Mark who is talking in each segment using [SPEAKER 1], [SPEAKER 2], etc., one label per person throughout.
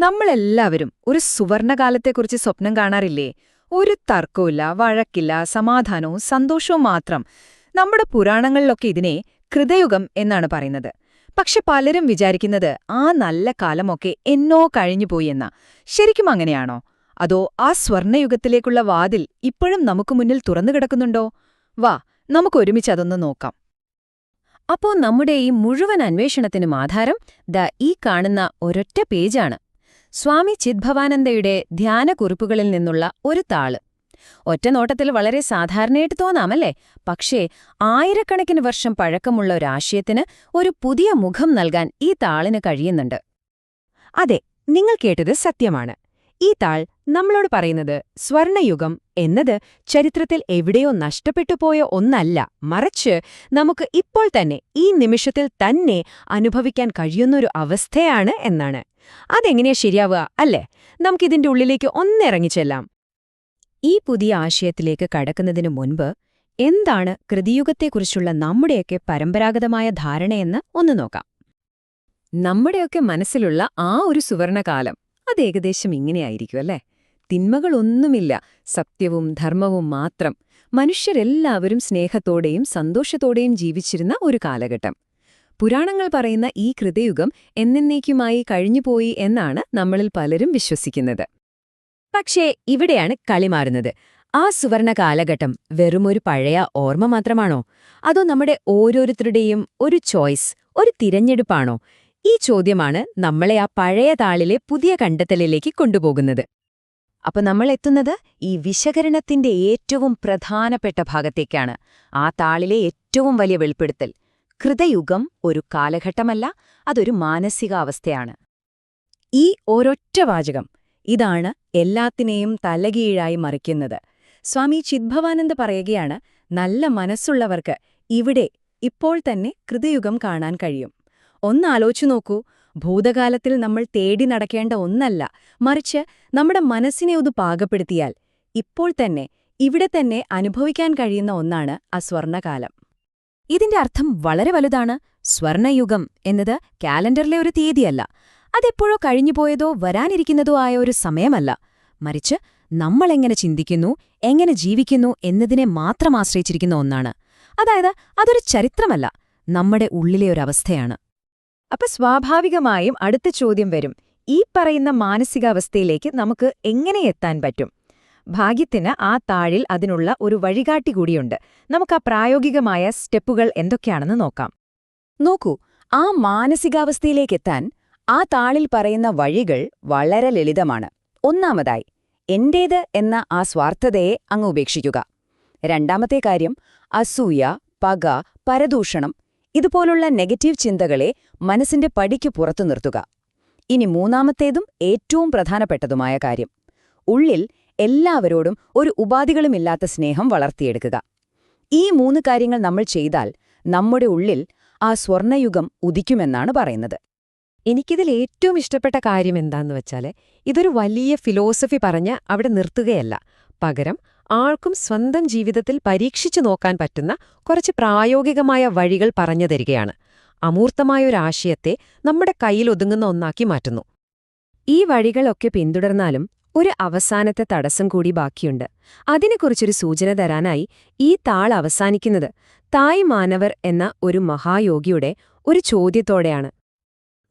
[SPEAKER 1] നമ്മളെല്ലാവരും ഒരു സുവർണകാലത്തെക്കുറിച്ച് സ്വപ്നം കാണാറില്ലേ? ഒരു തർക്കവുമില്ല വഴക്കില്ല സമാധാനവും സന്തോഷവും മാത്രം. നമ്മുടെ പുരാണങ്ങളിലൊക്കെ ഇതിനെ കൃതയുഗം എന്നാണ് പറയുന്നത്. പക്ഷെ പലരും വിചാരിക്കുന്നത് ആ നല്ല കാലമൊക്കെ എന്നോ കഴിഞ്ഞുപോയി എന്നാ. ശരിക്കും അങ്ങനെയാണോ? അതോ ആ സ്വർണയുഗത്തിലേക്കുള്ള വാതിൽ ഇപ്പോഴും നമുക്ക് മുന്നിൽ തുറന്നു കിടക്കുന്നുണ്ടോ? വാ നമുക്കൊരുമിച്ച് അതൊന്ന് നോക്കാം.
[SPEAKER 2] അപ്പോ നമ്മുടെ ഈ മുഴുവൻ അന്വേഷണത്തിനും ആധാരം ദ ഈ കാണുന്ന ഒരൊറ്റ പേജാണ്. സ്വാമി ചിദ്ഭവാനന്ദയുടെ ധ്യാനക്കുറിപ്പുകളിൽ നിന്നുള്ള ഒരു താൾ. ഒറ്റനോട്ടത്തിൽ വളരെ സാധാരണയായിട്ട് തോന്നാമല്ലേ? പക്ഷേ ആയിരക്കണക്കിന് വർഷം പഴക്കമുള്ള ഒരാശയത്തിന് ഒരു പുതിയ മുഖം നൽകാൻ ഈ താളിന് കഴിയുന്നുണ്ട്.
[SPEAKER 3] അതെ നിങ്ങൾ കേട്ടത് സത്യമാണ്. ഈ താൾ നമ്മളോട് പറയുന്നത് സ്വർണയുഗം എന്നത് ചരിത്രത്തിൽ എവിടെയോ നഷ്ടപ്പെട്ടുപോയ ഒന്നല്ല. മറിച്ച് നമുക്ക് ഇപ്പോൾ തന്നെ ഈ നിമിഷത്തിൽ തന്നെ അനുഭവിക്കാൻ കഴിയുന്നൊരു അവസ്ഥയാണ് എന്നാണ്. അതെങ്ങനെയാ ശരിയാവുക അല്ലേ? നമുക്കിതിന്റെ ഉള്ളിലേക്ക് ഒന്നിറങ്ങിച്ചെല്ലാം
[SPEAKER 2] ഈ പുതിയ ആശയത്തിലേക്ക് കടക്കുന്നതിനു മുൻപ് എന്താണ് കൃതിയുഗത്തെക്കുറിച്ചുള്ള നമ്മുടെയൊക്കെ പരമ്പരാഗതമായ ധാരണയെന്ന് ഒന്ന് നോക്കാം. നമ്മുടെയൊക്കെ മനസ്സിലുള്ള ആ ഒരു സുവർണകാലം അത് ഏകദേശം ഇങ്ങനെയായിരിക്കും അല്ലേ? തിന്മകളൊന്നുമില്ല സത്യവും ധർമ്മവും മാത്രം. മനുഷ്യരെല്ലാവരും സ്നേഹത്തോടെയും സന്തോഷത്തോടെയും ജീവിച്ചിരുന്ന ഒരു കാലഘട്ടം. പുരാണങ്ങൾ പറയുന്ന ഈ കൃതയുഗം എന്നേക്കുമായി കഴിഞ്ഞുപോയി എന്നാണ് നമ്മളിൽ പലരും വിശ്വസിക്കുന്നത്.
[SPEAKER 3] പക്ഷേ ഇവിടെയാണ് കളി മാറുന്നത്. ആ സുവർണ കാലഘട്ടം വെറുമൊരു പഴയ ഓർമ്മ മാത്രമാണോ? അതോ നമ്മുടെ ഓരോരുത്തരുടെയും ഒരു ചോയ്സ് ഒരു തിരഞ്ഞെടുപ്പാണോ? ഈ ചോദ്യമാണ് നമ്മളെ ആ പഴയ താളിലെ പുതിയ കണ്ടെത്തലിലേക്ക് കൊണ്ടുപോകുന്നത്.
[SPEAKER 2] അപ്പൊ നമ്മൾ എത്തുന്നത് ഈ വിശകരണത്തിന്റെ ഏറ്റവും പ്രധാനപ്പെട്ട ഭാഗത്തേക്കാണ്. ആ താളിലെ ഏറ്റവും വലിയ വെളിപ്പെടുത്തൽ. കൃതയുഗം ഒരു കാലഘട്ടമല്ല അതൊരു മാനസികാവസ്ഥയാണ്. ഈ ഒരൊറ്റ വാചകം ഇതാണ് എല്ലാത്തിനെയും തലകീഴായി മറിക്കുന്നത്. സ്വാമി ചിദ്ഭവാനന്ദ പറയുകയാണ് നല്ല മനസ്സുള്ളവർക്ക് ഇവിടെ ഇപ്പോൾ തന്നെ കൃതയുഗം കാണാൻ കഴിയും. ഒന്നാലോചിച്ചു നോക്കൂ ഭൂതകാലത്തിൽ നമ്മൾ തേടി നടക്കേണ്ട ഒന്നല്ല മറിച്ച് നമ്മുടെ മനസ്സിനെ ഒന്ന് പാകപ്പെടുത്തിയാൽ ഇപ്പോൾ തന്നെ ഇവിടെ തന്നെ അനുഭവിക്കാൻ കഴിയുന്ന ഒന്നാണ് അസ്വർണകാലം സ്വർണകാലം. ഇതിന്റെ അർത്ഥം വളരെ വലുതാണ്. സ്വർണയുഗം എന്നത് കാലണ്ടറിലെ ഒരു തീയതിയല്ല. അതെപ്പോഴോ കഴിഞ്ഞുപോയതോ വരാനിരിക്കുന്നതോ ആയ ഒരു സമയമല്ല. മറിച്ച് നമ്മളെങ്ങനെ ചിന്തിക്കുന്നു എങ്ങനെ ജീവിക്കുന്നു എന്നതിനെ മാത്രം ആശ്രയിച്ചിരിക്കുന്ന ഒന്നാണ്. അതായത് അതൊരു ചരിത്രമല്ല നമ്മുടെ ഉള്ളിലെ ഒരവസ്ഥയാണ്
[SPEAKER 1] അപ്പൊ സ്വാഭാവികമായും അടുത്ത ചോദ്യം വരും. ഈ പറയുന്ന മാനസികാവസ്ഥയിലേക്ക് നമുക്ക് എങ്ങനെ എത്താൻ പറ്റും? ഭാഗ്യത്തിന് ആ താഴിൽ അതിനുള്ള ഒരു വഴികാട്ടി കൂടിയുണ്ട്. നമുക്ക് ആ പ്രായോഗികമായ സ്റ്റെപ്പുകൾ എന്തൊക്കെയാണെന്ന് നോക്കാം.
[SPEAKER 2] നോക്കൂ ആ മാനസികാവസ്ഥയിലേക്കെത്താൻ ആ താളിൽ പറയുന്ന വഴികൾ വളരെ ലളിതമാണ്. ഒന്നാമതായി എന്റേത് എന്ന ആ സ്വാർത്ഥതയെ അങ്ങ് ഉപേക്ഷിക്കുക. രണ്ടാമത്തെ കാര്യം അസൂയ പക പരദൂഷണം ഇതുപോലുള്ള നെഗറ്റീവ് ചിന്തകളെ മനസ്സിന്റെ പടിക്ക് പുറത്തു നിർത്തുക. ഇനി മൂന്നാമത്തേതും ഏറ്റവും പ്രധാനപ്പെട്ടതുമായ കാര്യം ഉള്ളിൽ എല്ലാവരോടും ഒരു ഉപാധികളുമില്ലാത്ത സ്നേഹം വളർത്തിയെടുക്കുക. ഈ മൂന്ന് കാര്യങ്ങൾ നമ്മൾ ചെയ്താൽ നമ്മുടെ ഉള്ളിൽ ആ സ്വർണയുഗം ഉദിക്കുമെന്നാണ് പറയുന്നത്.
[SPEAKER 3] എനിക്കിതിൽ ഏറ്റവും ഇഷ്ടപ്പെട്ട കാര്യം എന്താന്ന് വെച്ചാൽ ഇതൊരു വലിയ ഫിലോസഫി പറഞ്ഞ് അവിടെ നിർത്തുകയല്ല. പകരം ആൾക്കും സ്വന്തം ജീവിതത്തിൽ പരീക്ഷിച്ചു നോക്കാൻ പറ്റുന്ന കുറച്ച് പ്രായോഗികമായ വഴികൾ പറഞ്ഞു തരികയാണ്. അമൂർത്തമായൊരാശയത്തെ നമ്മുടെ കയ്യിലൊതുങ്ങുന്ന ഒന്നാക്കി മാറ്റുന്നു. ഈ വഴികളൊക്കെ പിന്തുടർന്നാലും ഒരു അവസാനത്തെ തടസ്സം കൂടി ബാക്കിയുണ്ട്. അതിനെക്കുറിച്ചൊരു സൂചന തരാനായി ഈ താൾ അവസാനിക്കുന്നത് തായ് മാനവർ എന്ന ഒരു മഹായോഗിയുടെ ഒരു ചോദ്യത്തോടെയാണ്.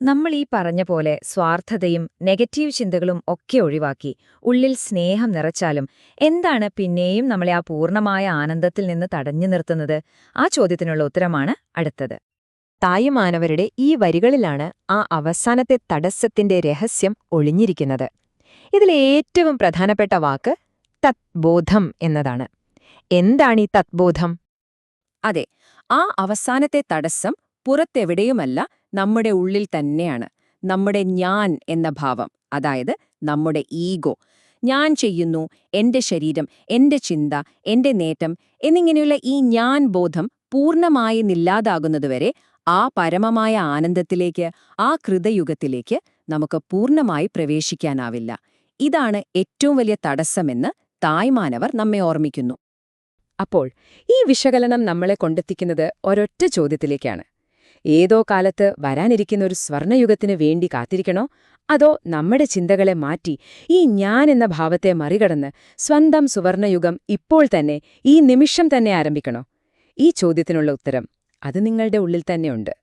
[SPEAKER 1] നമ്മൾ ഈ പറഞ്ഞ പോലെ സ്വാർത്ഥതയും നെഗറ്റീവ് ചിന്തകളും ഒക്കെ ഒഴിവാക്കി ഉള്ളിൽ സ്നേഹം നിറച്ചാലും എന്താണ് പിന്നെയും നമ്മളെ ആ പൂർണമായ ആനന്ദത്തിൽ നിന്ന് തടഞ്ഞു നിർത്തുന്നത്? ആ ചോദ്യത്തിനുള്ള ഉത്തരമാണ് അടുത്തത്.
[SPEAKER 3] തായ്മാനവരുടെ ഈ വരികളിലാണ് ആ അവസാനത്തെ തടസ്സത്തിന്റെ രഹസ്യം ഒളിഞ്ഞിരിക്കുന്നത്. ഇതിലേറ്റവും പ്രധാനപ്പെട്ട വാക്ക് തത്ബോധം എന്നതാണ്. എന്താണ് ഈ തത്ബോധം?
[SPEAKER 2] അതെ ആ അവസാനത്തെ തടസ്സം പുറത്തെവിടെയുമല്ല നമ്മുടെ ഉള്ളിൽ തന്നെയാണ്. നമ്മുടെ ഞാൻ എന്ന ഭാവം അതായത് നമ്മുടെ ഈഗോ. ഞാൻ ചെയ്യുന്നു എന്റെ ശരീരം എന്റെ ചിന്ത എന്റെ നേട്ടം എന്നിങ്ങനെയുള്ള ഈ ഞാൻ ബോധം പൂർണമായി നില്ലാതാകുന്നതുവരെ ആ പരമമായ ആനന്ദത്തിലേക്ക് ആ കൃതയുഗത്തിലേക്ക് നമുക്ക് പൂർണമായി പ്രവേശിക്കാനാവില്ല. ഇതാണ് ഏറ്റവും വലിയ തടസ്സമെന്ന് തായ്മാനവർ നമ്മെ ഓർമ്മിക്കുന്നു.
[SPEAKER 3] അപ്പോൾ ഈ വിശകലനം നമ്മളെ കൊണ്ടെത്തിക്കുന്നത് ഒരൊറ്റ ചോദ്യത്തിലേക്കാണ്.
[SPEAKER 1] ഏതോ കാലത്ത് വരാനിരിക്കുന്ന ഒരു സ്വർണയുഗത്തിന് വേണ്ടി കാത്തിരിക്കണോ? അതോ നമ്മുടെ ചിന്തകളെ മാറ്റി ഈ ഞാൻ എന്ന ഭാവത്തെ മറികടന്ന് സ്വന്തം സുവർണയുഗം ഇപ്പോൾ തന്നെ ഈ നിമിഷം തന്നെ ആരംഭിക്കണോ? ഈ ചോദ്യത്തിനുള്ള ഉത്തരം അത് നിങ്ങളുടെ ഉള്ളിൽ തന്നെയുണ്ട്